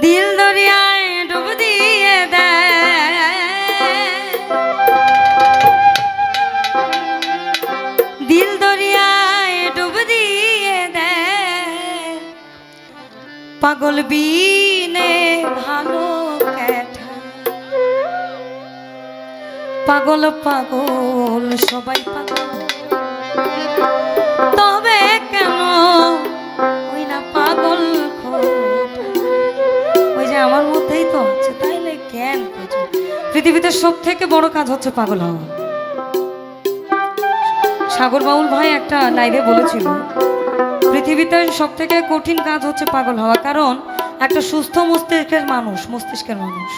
দিল দরিয়ায় ডুব দিয়ে দেয়। দিল দরিয়ায় ডুব দিয়ে দেয়। পাগল বিনে ভালো পাগল পাগল, সবাই পাগল। পৃথিবীতে সব থেকে বড় কাজ হচ্ছে পাগল হওয়া। সাগর বাউল ভাই একটা লাইভে বলেছিল, পৃথিবীতে সব থেকে কঠিন কাজ হচ্ছে পাগল হওয়া, কারণ একটা সুস্থ মস্তিষ্কের মানুষ মস্তিষ্কের মানুষ।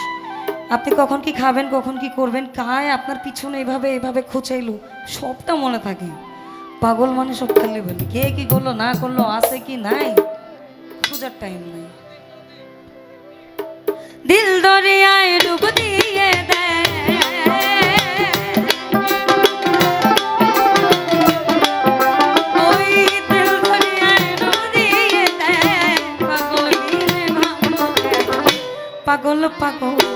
আপনি কখন কি খাবেন, কখন কি করবেন, কায় আপনার পিছনে এভাবে এভাবে খুঁচাইলো, সবটা মনে থাকে। পাগল মানে সব খেলে বলি। কে কি করল, না করল, আছে কি নাই, খোঁজার টাইম নাই। দিল দরিয়ায় ডুব দিয়ে পাগল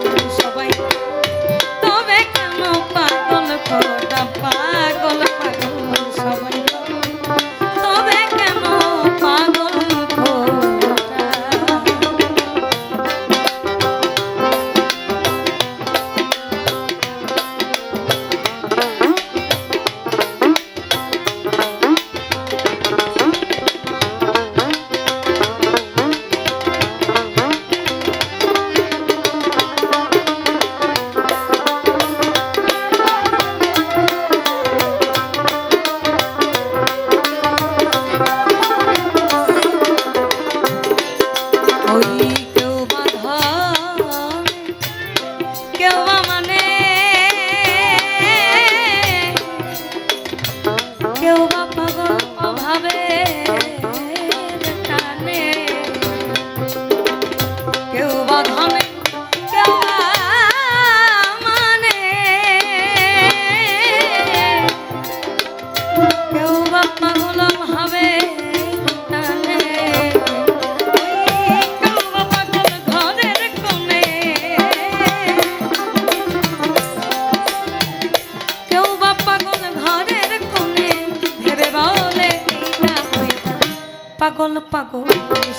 পাগল পাগল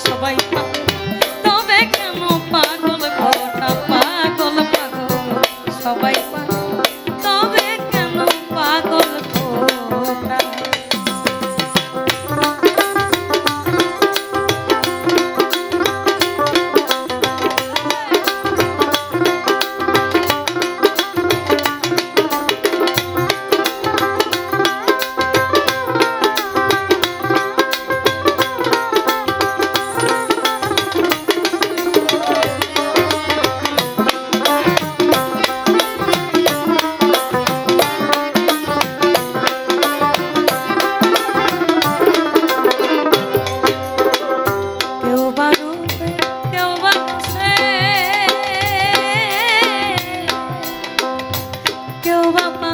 সবাই তবে কেন পাগল?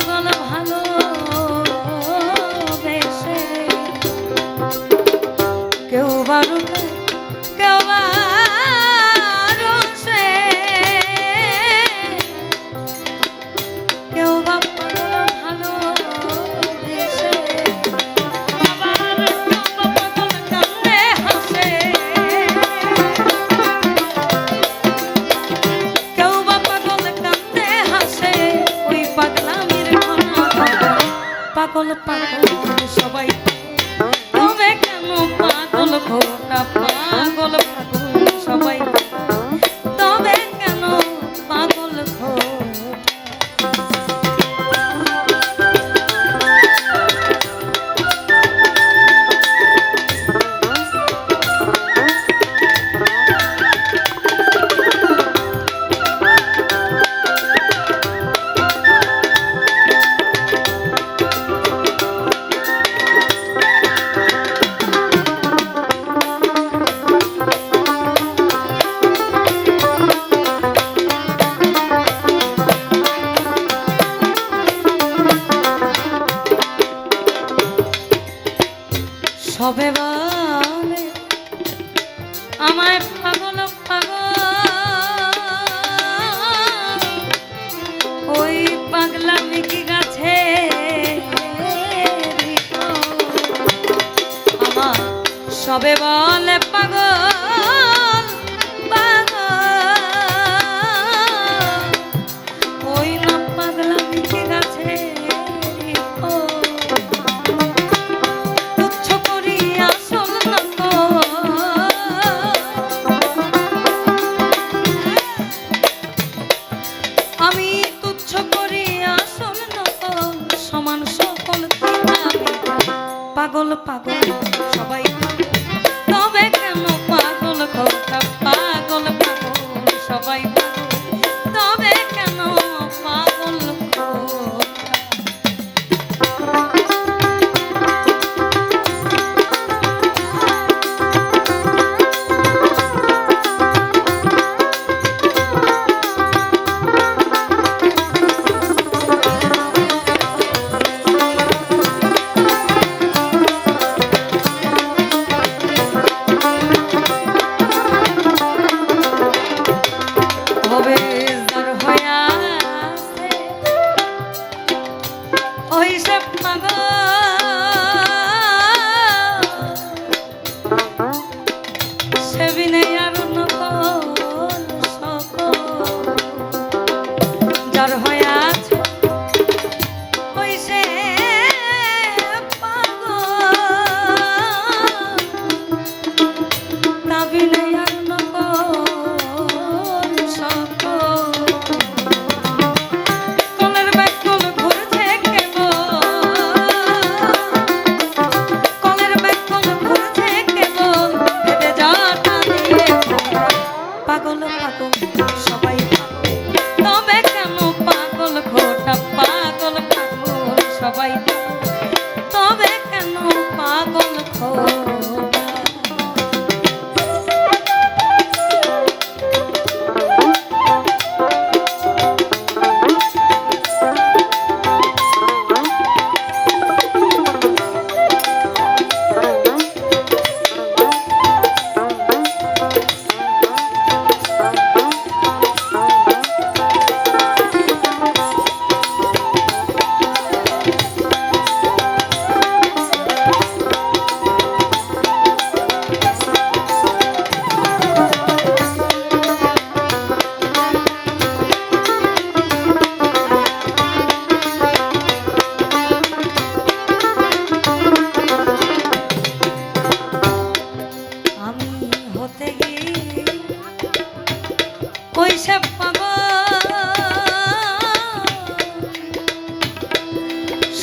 পাগল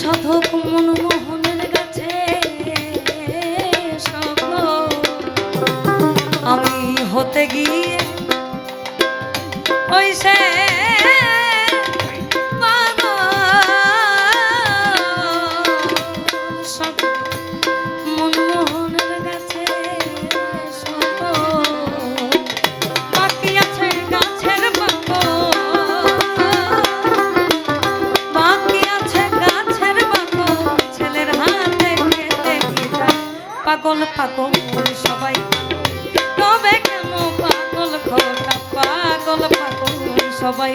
সাধক মনমোহনের কাছে আমি হতে গিয়ে ওই সে সবাই। তবে কেন পাগল ঘটা পাগল পাগল সবাই।